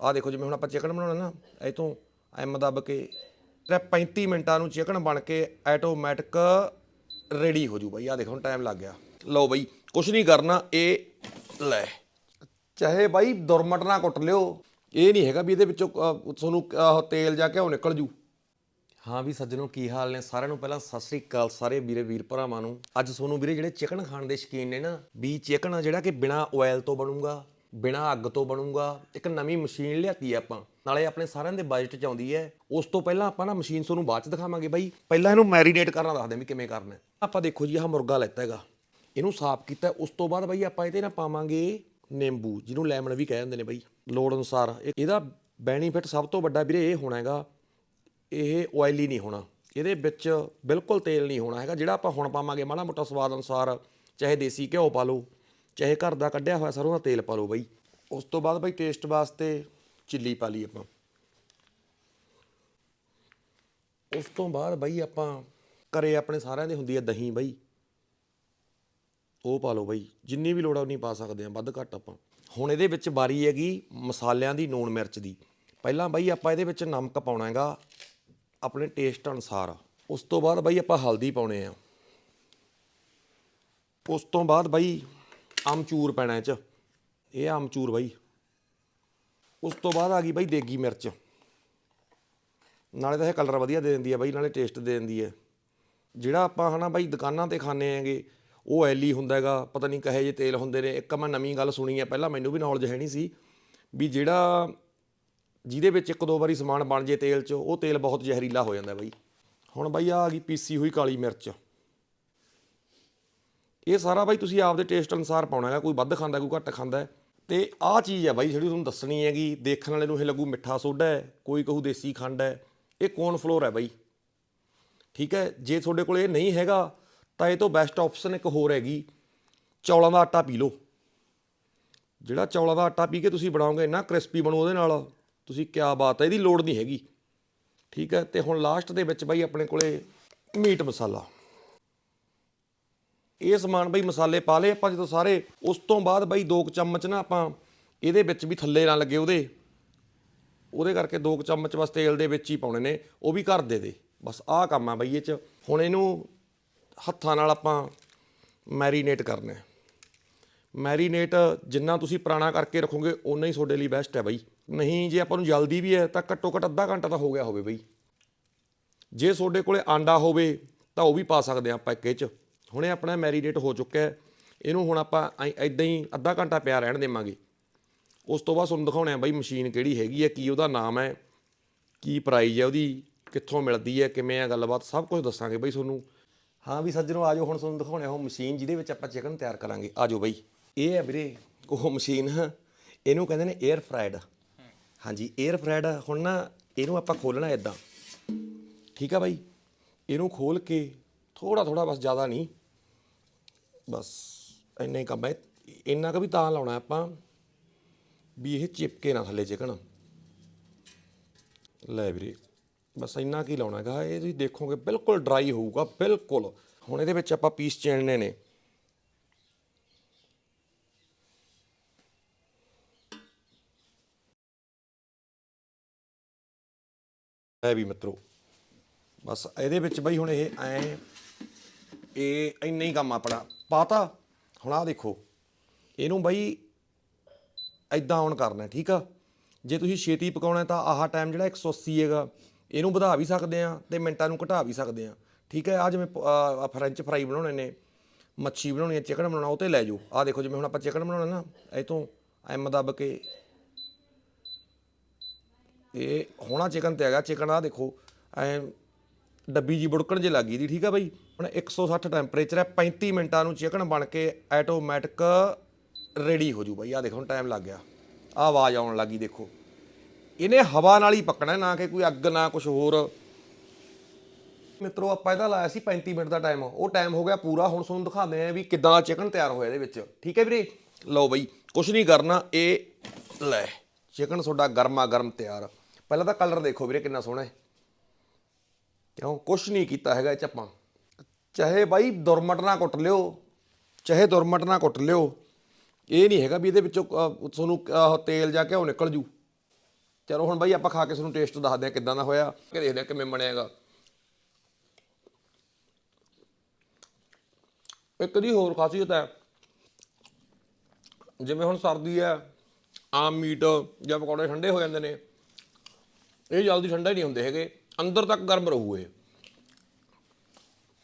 ਆਹ ਦੇਖੋ ਜਿਵੇਂ ਹੁਣ ਆਪਾਂ ਚਿਕਨ ਬਣਾਉਣਾ ਨਾ ਇਹ ਤੋਂ ਐਮ ਦੱਬ ਕੇ ਤੇ 35 ਮਿੰਟਾਂ ਨੂੰ ਚਿਕਨ ਬਣ ਕੇ ਆਟੋਮੈਟਿਕ ਰੈਡੀ ਹੋ ਜੂ ਬਈ। ਆਹ ਦੇਖੋ ਹੁਣ ਟਾਈਮ ਲੱਗ ਗਿਆ। ਲਓ ਬਈ ਕੁਛ ਨਹੀਂ ਕਰਨਾ ਇਹ ਲੈ। ਚਾਹੇ ਬਾਈ ਦੁਰਮਟ ਨਾ ਕੁੱਟ ਲਿਓ। ਇਹ ਨਹੀਂ ਹੈਗਾ ਵੀ ਇਹਦੇ ਵਿੱਚੋਂ ਅਹ, ਤੁਹਾਨੂੰ ਆਹ ਤੇਲ ਜਾਂ ਘਿਓ ਨਿਕਲ ਜੂ। ਹਾਂ ਵੀ ਸੱਜਣੋ ਕੀ ਹਾਲ ਨੇ? ਸਾਰਿਆਂ ਨੂੰ ਪਹਿਲਾਂ ਸਤਿ ਸ੍ਰੀ ਅਕਾਲ ਸਾਰੇ ਵੀਰੇ ਵੀਰ ਭਰਾਵਾਂ ਨੂੰ। ਅੱਜ ਤੁਹਾਨੂੰ ਵੀਰੇ ਜਿਹੜੇ ਚਿਕਨ ਖਾਣ ਦੇ ਸ਼ੌਕੀਨ ਨੇ ਨਾ ਵੀ ਚਿਕਨ ਆ ਜਿਹੜਾ ਕਿ ਬਿਨਾ ਆਇਲ ਤੋਂ ਬਣੂਗਾ ਬਿਨਾ ਅੱਗ ਤੋਂ ਬਣੂਗਾ, ਇੱਕ ਨਵੀਂ ਮਸ਼ੀਨ ਲਿਆਤੀ ਹੈ ਆਪਾਂ। ਨਾਲੇ ਆਪਣੇ ਸਾਰਿਆਂ ਦੇ ਬਜਟ ਚ ਆਉਂਦੀ ਹੈ। ਉਸ ਤੋਂ ਪਹਿਲਾਂ ਆਪਾਂ ਨਾ ਮਸ਼ੀਨ ਤੁਹਾਨੂੰ ਬਾਅਦ ਚ ਦਿਖਾਵਾਂਗੇ ਬਾਈ। ਪਹਿਲਾਂ ਇਹਨੂੰ ਮੈਰੀਨੇਟ ਕਰਨਾ ਦੱਸਦੇ ਵੀ ਕਿਵੇਂ ਕਰਨਾ ਹੈ। ਆਪਾਂ ਦੇਖੋ ਜੀ, ਆਹ ਮੁਰਗਾ ਲੈਤਾ ਹੈਗਾ। ਇਹਨੂੰ ਸਾਫ਼ ਕੀਤਾ, ਉਸ ਤੋਂ ਬਾਅਦ ਬਾਈ ਆਪਾਂ ਇਹਦੇ ਨਾਲ ਪਾਵਾਂਗੇ ਨਿੰਬੂ, ਜਿਹਨੂੰ ਲੈਮਨ ਵੀ ਕਹਿ ਦਿੰਦੇ ਨੇ ਬਾਈ। ਲੋੜ ਅਨੁਸਾਰ। ਇਹ- ਇਹਦਾ ਬੈਨੀਫਿਟ ਸਭ ਤੋਂ ਵੱਡਾ ਵੀਰੇ ਇਹ ਹੋਣਾ ਹੈਗਾ, ਇਹ ਆਇਲੀ ਨਹੀਂ ਹੋਣਾ। ਇਹਦੇ ਵਿੱਚ ਬਿਲਕੁਲ ਤੇਲ ਨਹੀਂ ਹੋਣਾ ਹੈਗਾ, ਜਿਹੜਾ ਆਪਾਂ ਹੁਣ ਪਾਵਾਂਗੇ ਮਾੜਾ ਮੋਟਾ ਸਵਾਦ ਅਨੁਸਾਰ, ਚਾਹੇ ਦੇਸੀ ਘਿਓ ਪਾ ਲਓ ਚਾਹੇ ਘਰ ਦਾ ਕੱਢਿਆ ਹੋਇਆ ਸਰੋਂ ਦਾ ਤੇਲ ਪਾ ਲਓ ਬਾਈ। ਉਸ ਤੋਂ ਬਾਅਦ ਬਾਈ ਟੇਸਟ ਵਾਸਤੇ ਚਿੱਲੀ ਪਾ ਲਈ ਆਪਾਂ। ਉਸ ਤੋਂ ਬਾਅਦ ਬਾਈ ਆਪਾਂ ਘਰੇ ਆਪਣੇ ਸਾਰਿਆਂ ਦੇ ਹੁੰਦੀ ਹੈ ਦਹੀਂ ਬਾਈ। ਉਹ ਪਾ ਲਓ ਬਾਈ। ਜਿੰਨੀ ਵੀ ਲੋੜ ਆ ਉਨੀ ਪਾ ਸਕਦੇ ਆ, ਵੱਧ ਘੱਟ ਆਪਾਂ। ਹੁਣ ਇਹਦੇ ਵਿੱਚ ਵਾਰੀ ਹੈਗੀ ਮਸਾਲਿਆਂ ਦੀ ਨੂਣ ਮਿਰਚ ਦੀ। ਪਹਿਲਾਂ ਬਾਈ ਆਪਾਂ ਇਹਦੇ ਵਿੱਚ ਨਮਕ ਪਾਉਣਾ ਹੈਗਾ, ਆਪਣੇ ਟੇਸਟ ਅਨੁਸਾਰ। ਉਸ ਤੋਂ ਬਾਅਦ ਬਾਈ ਆਪਾਂ ਹਲਦੀ ਪਾਉਣੇ ਆ। ਉਸ ਤੋਂ ਬਾਅਦ ਬਾਈ ਆਮਚੂਰ ਪੈਣਾ ਇਹ ਚ। ਇਹ ਆਮਚੂਰ ਬਾਈ। ਉਸ ਤੋਂ ਬਾਅਦ ਆ ਗਈ ਬਾਈ ਦੇਗੀ ਮਿਰਚ। ਨਾਲੇ ਤਾਂ ਇਹ ਕਲਰ ਵਧੀਆ ਦੇ ਦਿੰਦੀ ਹੈ ਬਾਈ, ਨਾਲੇ ਟੇਸਟ ਦੇ ਦਿੰਦੀ ਹੈ ਜਿਹੜਾ ਆਪਾਂ ਹਨਾ ਬਾਈ ਦੁਕਾਨਾਂ ਤੇ ਖਾਣੇ ਆਂਗੇ ਉਹ ਐਲੀ ਹੁੰਦਾ ਹੈਗਾ, ਪਤਾ ਨਹੀਂ ਕਹੇ ਜੇ ਤੇਲ ਹੁੰਦੇ ਨੇ। ਇੱਕ ਮੈਂ ਨਵੀਂ ਗੱਲ ਸੁਣੀ ਹੈ ਪਹਿਲਾਂ ਮੈਨੂੰ ਵੀ ਨੌਲੇਜ ਹੈ ਨਹੀਂ ਸੀ ਵੀ ਜਿਹੜਾ ਜਿਹਦੇ ਵਿੱਚ ਇੱਕ ਦੋ ਵਾਰੀ ਸਮਾਨ ਬਣ ਜੇ ਤੇਲ 'ਚ, ਉਹ ਤੇਲ ਬਹੁਤ ਜ਼ਹਿਰੀਲਾ ਹੋ ਜਾਂਦਾ ਬਾਈ। ਹੁਣ ਬਾਈ ਆ ਆ ਗਈ ਪੀਸੀ ਹੋਈ ਕਾਲੀ ਮਿਰਚ। ਇਹ ਸਾਰਾ ਬਾਈ ਤੁਸੀਂ ਆਪਦੇ ਟੇਸਟ ਅਨੁਸਾਰ ਪਾਉਣਾ ਹੈਗਾ, ਕੋਈ ਵੱਧ ਖਾਂਦਾ, ਕੋਈ ਘੱਟ ਖਾਂਦਾ ਹੈ। ਤੇ ਆਹ ਚੀਜ਼ ਹੈ ਬਾਈ ਜਿਹੜੀ ਤੁਹਾਨੂੰ ਦੱਸਣੀ ਹੈਗੀ, ਦੇਖਣ ਵਾਲੇ ਨੂੰ ਇਹ ਲੱਗੂ ਮਿੱਠਾ ਸੋਡਾ ਹੈ, ਕੋਈ ਕਹੂ ਦੇਸੀ ਖੰਡ ਹੈ, ਇਹ ਕੌਰਨ ਫਲੋਰ ਹੈ ਬਾਈ। ਠੀਕ ਹੈ, ਜੇ ਤੁਹਾਡੇ ਕੋਲ ਇਹ ਨਹੀਂ ਹੈਗਾ, ਤਾਂ ਇਹ ਤੋਂ ਬੈਸਟ ਆਪਸ਼ਨ ਇੱਕ ਹੋਰ ਹੈਗੀ, ਚੌਲਾਂ ਦਾ ਆਟਾ ਪੀ ਲਓ। ਜਿਹੜਾ ਚੌਲਾਂ ਦਾ ਆਟਾ ਪੀ ਕੇ ਤੁਸੀਂ ਬਣਾਓਗੇ, ਇੰਨਾ ਕ੍ਰਿਸਪੀ ਬਣੂ ਉਹਦੇ ਨਾਲ, ਤੁਸੀਂ ਕਿਆ ਬਾਤ ਹੈ, ਇਹਦੀ ਲੋੜ ਨਹੀਂ ਹੈਗੀ। ਠੀਕ ਹੈ, ਤੇ ਹੁਣ ਲਾਸਟ ਦੇ ਵਿੱਚ ਬਾਈ ਆਪਣੇ ਕੋਲੇ ਮੀਟ ਮਸਾਲਾ। ਇਹ ਸਮਾਨ ਬਈ ਮਸਾਲੇ ਪਾ ਲਏ ਆਪਾਂ ਜਦੋਂ ਸਾਰੇ, ਉਸ ਤੋਂ ਬਾਅਦ ਬਈ ਦੋ ਕੁ ਚਮਚ ਨਾ ਆਪਾਂ ਇਹਦੇ ਵਿੱਚ ਵੀ ਥੱਲੇ ਨਾ ਲੱਗੇ ਉਹਦੇ। ਉਹਦੇ ਕਰਕੇ ਦੋ ਕੁ ਚਮਚ ਬਸ ਤੇਲ ਦੇ ਵਿੱਚ ਹੀ ਪਾਉਣੇ ਨੇ, ਉਹ ਵੀ ਘਰ ਦੇ ਦੇ। ਬਸ ਆਹ ਕੰਮ ਆ ਬਈ ਇਹ ਚ। ਹੁਣ ਇਹਨੂੰ ਹੱਥਾਂ ਨਾਲ ਆਪਾਂ ਮੈਰੀਨੇਟ ਕਰਨਾ ਹੈ। ਮੈਰੀਨੇਟ ਜਿੰਨਾ ਤੁਸੀਂ ਪੁਰਾਣਾ ਕਰਕੇ ਰੱਖੋਗੇ ਉਨਾ ਹੀ ਤੁਹਾਡੇ ਲਈ ਬੈਸਟ ਹੈ ਬਈ। ਨਹੀਂ ਜੇ ਆਪਾਂ ਨੂੰ ਜਲਦੀ ਵੀ ਹੈ, ਤਾਂ ਘੱਟੋ ਘੱਟ ਅੱਧਾ ਘੰਟਾ ਤਾਂ ਹੋ ਗਿਆ ਹੋਵੇ ਬਈ। ਜੇ ਤੁਹਾਡੇ ਕੋਲੇ ਆਂਡਾ ਹੋਵੇ, ਤਾਂ ਉਹ ਵੀ ਪਾ ਸਕਦੇ ਆ ਆਪਾਂ ਇੱਕ ਇਹ ਚ। ਹੁਣੇ ਆਪਣਾ ਮੈਰੀਨੇਟ ਹੋ ਚੁੱਕਾ ਹੈ। ਇਹਨੂੰ ਹੁਣ ਆਪਾਂ ਐਦਾਂ ਹੀ ਅੱਧਾ ਘੰਟਾ ਪਿਆ ਰਹਿਣ ਦੇਵਾਂਗੇ। ਉਸ ਤੋਂ ਬਾਅਦ ਤੁਹਾਨੂੰ ਦਿਖਾਉਣੇ ਆ ਬਈ ਮਸ਼ੀਨ ਕਿਹੜੀ ਹੈਗੀ ਹੈ, ਕੀ ਉਹਦਾ ਨਾਮ ਹੈ, ਕੀ ਪ੍ਰਾਈਜ਼ ਹੈ, ਉਹਦੀ ਕਿੱਥੋਂ ਮਿਲਦੀ ਹੈ, ਕਿਵੇਂ ਆ ਗੱਲਬਾਤ, ਸਭ ਕੁਝ ਦੱਸਾਂਗੇ ਬਈ ਤੁਹਾਨੂੰ। ਹਾਂ ਵੀ ਸੱਜਣੋ ਆਜੋ ਹੁਣ ਤੁਹਾਨੂੰ ਦਿਖਾਉਣੇ ਆ ਉਹ ਮਸ਼ੀਨ ਜਿਹਦੇ ਵਿੱਚ ਆਪਾਂ ਚਿਕਨ ਤਿਆਰ ਕਰਾਂਗੇ। ਆਜੋ ਬਾਈ। ਇਹ ਹੈ ਵੀਰੇ ਉਹ ਮਸ਼ੀਨ ਇਹਨੂੰ ਕਹਿੰਦੇ ਨੇ 에ਅਰ ਫਰਾਈਡ ਹਾਂਜੀ 에ਅਰ ਫਰਾਈਡ ਹੁਣ ਨਾ ਇਹਨੂੰ ਆਪਾਂ ਖੋਲਣਾ ਇਦਾਂ ਠੀਕ ਆ ਬਾਈ। ਇਹਨੂੰ ਖੋਲ ਕੇ ਥੋੜਾ ਥੋੜਾ ਬਸ ਜ਼ਿਆਦਾ ਨਹੀਂ। ਬਸ, ਇੰਨਾ ਹੀ ਕੰਮ ਹੈ। ਇੰਨਾ ਕੁ ਵੀ ਤਾਂ ਲਾਉਣਾ ਆਪਾਂ, ਵੀ ਇਹ ਚਿਪਕੇ ਨਾ ਥੱਲੇ ਚਿਕਨ ਲੈ ਵੀਰੇ, ਬਸ ਇੰਨਾ ਕੀ ਲਾਉਣਾ ਹੈਗਾ, ਇਹ ਤੁਸੀਂ ਦੇਖੋਗੇ ਬਿਲਕੁਲ ਡਰਾਈ ਹੋਊਗਾ, ਬਿਲਕੁਲ। ਹੁਣ ਇਹਦੇ ਵਿੱਚ ਆਪਾਂ ਪੀਸ ਚਿਣਨੇ ਨੇ। ਹੈ ਵੀ ਮਿੱਤਰੋ, ਬਸ ਇਹਦੇ ਵਿੱਚ ਬਈ ਹੁਣ ਇਹ ਐ, ਇਹ ਇੰਨਾ ਹੀ ਕੰਮ ਆਪਣਾ। ਪਾਤਾ। ਹੁਣ ਆਹ ਦੇਖੋ, ਇਹਨੂੰ ਬਈ ਐਦਾਂ ਔਨ ਕਰਨਾ, ਠੀਕ ਆ? ਜੇ ਤੁਸੀਂ ਛੇਤੀ ਪਕਾਉਣਾ ਤਾਂ ਆਹ ਟਾਈਮ ਜਿਹੜਾ 180 ਹੈਗਾ, ਇਹਨੂੰ ਵਧਾ ਵੀ ਸਕਦੇ ਆ ਤੇ ਮਿੰਟਾਂ ਨੂੰ ਘਟਾ ਵੀ ਸਕਦੇ ਆ। ਠੀਕ ਹੈ ਆ ਜਿਵੇਂ ਫ੍ਰੈਂਚ ਫਰਾਈ ਬਣਾਉਣੇ ਨੇ, ਮੱਛੀ ਬਣਾਉਣੀ ਹੈ ਚਿਕਨ ਬਣਾਉਣਾ, ਉਹ ਤੇ ਲੈ ਜਾਓ। ਆਹ ਦੇਖੋ ਜਿਵੇਂ ਹੁਣ ਆਪਾਂ ਚਿਕਨ ਬਣਾਉਣਾ ਨਾ, ਇਹ ਤੋਂ ਐਮ ਦੱਬ ਕੇ। ਇਹ ਹੋਣਾ ਚਿਕਨ ਤੇ ਹੈਗਾ ਚਿਕਨ ਆ ਦੇਖੋ, ਐ ਡੱਬੀ ਜੀ ਬੁੜਕਣ ਜੇ ਲੱਗੀ ਦੀ, ਠੀਕ ਆ ਬਾਈ? ਹੁਣ 160 ਟੈਂਪਰੇਚਰ ਹੈ 35 ਮਿੰਟਾਂ ਨੂੰ ਚਿਕਨ ਬਣ ਕੇ ਆਟੋਮੈਟਿਕ ਰੈਡੀ ਹੋ ਜੂ ਬਈ। ਆ ਦੇਖੋ, ਹੁਣ ਟਾਈਮ ਲੱਗ ਗਿਆ। ਆ ਆਵਾਜ਼ ਆਉਣ ਲੱਗੀ ਦੇਖੋ। ਇਹਨੇ ਹਵਾ ਨਾਲ ਹੀ ਪੱਕਣਾ, ਨਾ ਕਿ ਕੋਈ ਅੱਗ, ਨਾ ਕੁਝ ਹੋਰ। ਮਿੱਤਰੋ, ਆਪਾਂ ਇਹਦਾ ਲਾਇਆ ਸੀ 35 ਮਿੰਟ ਦਾ ਟਾਈਮ ਉਹ ਟਾਈਮ ਹੋ ਗਿਆ ਪੂਰਾ। ਹੁਣ ਤੁਹਾਨੂੰ ਦਿਖਾਉਂਦੇ ਆ ਵੀ ਕਿੱਦਾਂ ਦਾ ਚਿਕਨ ਤਿਆਰ ਹੋਇਆ ਇਹਦੇ ਵਿੱਚ। ਠੀਕ ਹੈ ਵੀਰੇ? ਲਓ ਬਈ ਕੁਝ ਨਹੀਂ ਕਰਨਾ, ਇਹ ਲੈ ਚਿਕਨ ਤੁਹਾਡਾ ਗਰਮਾ ਗਰਮ ਤਿਆਰ। ਪਹਿਲਾਂ ਤਾਂ ਕਲਰ ਦੇਖੋ ਵੀਰੇ, ਕਿੰਨਾ ਸੋਹਣਾ ਹੈ। ਕਿਉਂ? ਕੁਛ ਨਹੀਂ ਕੀਤਾ ਹੈਗਾ ਇਹ ਚ ਆਪਾਂ। ਚਾਹੇ ਬਾਈ ਦੁਰਮਟ ਨਾਲ ਕੁੱਟ ਲਿਓ ਚਾਹੇ ਦੁਰਮਟ ਨਾਲ ਕੁੱਟ ਲਿਓ ਇਹ ਨਹੀਂ ਹੈਗਾ ਵੀ ਇਹਦੇ ਵਿੱਚੋਂ ਅਹ, ਤੁਹਾਨੂੰ ਆਹ ਤੇਲ ਜਾਂ ਘਿਓ ਨਿਕਲ ਜੂ। ਚਲੋ ਹੁਣ ਬਾਈ ਆਪਾਂ ਖਾ ਕੇ ਤੁਹਾਨੂੰ ਟੇਸਟ ਦੱਸਦੇ ਆ ਕਿਦਾਂ ਦਾ ਹੋਇਆ ਕਿ ਦੇਖਦੇ ਆ ਕਿਵੇਂ ਬਣਿਆਗਾ। ਇੱਕ ਦੀ ਹੋਰ ਖਾਸੀਅਤ ਹੈ ਜਿਵੇਂ ਹੁਣ ਸਰਦੀ ਹੈ ਆਮ ਮੀਟ ਜਾਂ ਪਕੌੜੇ ਠੰਡੇ ਹੋ ਜਾਂਦੇ ਨੇ ਇਹ ਜਲਦੀ ਠੰਡੇ ਨਹੀਂ ਹੁੰਦੇ ਹੈਗੇ। ਅੰਦਰ ਤੱਕ ਗਰਮ ਰਹੂ ਇਹ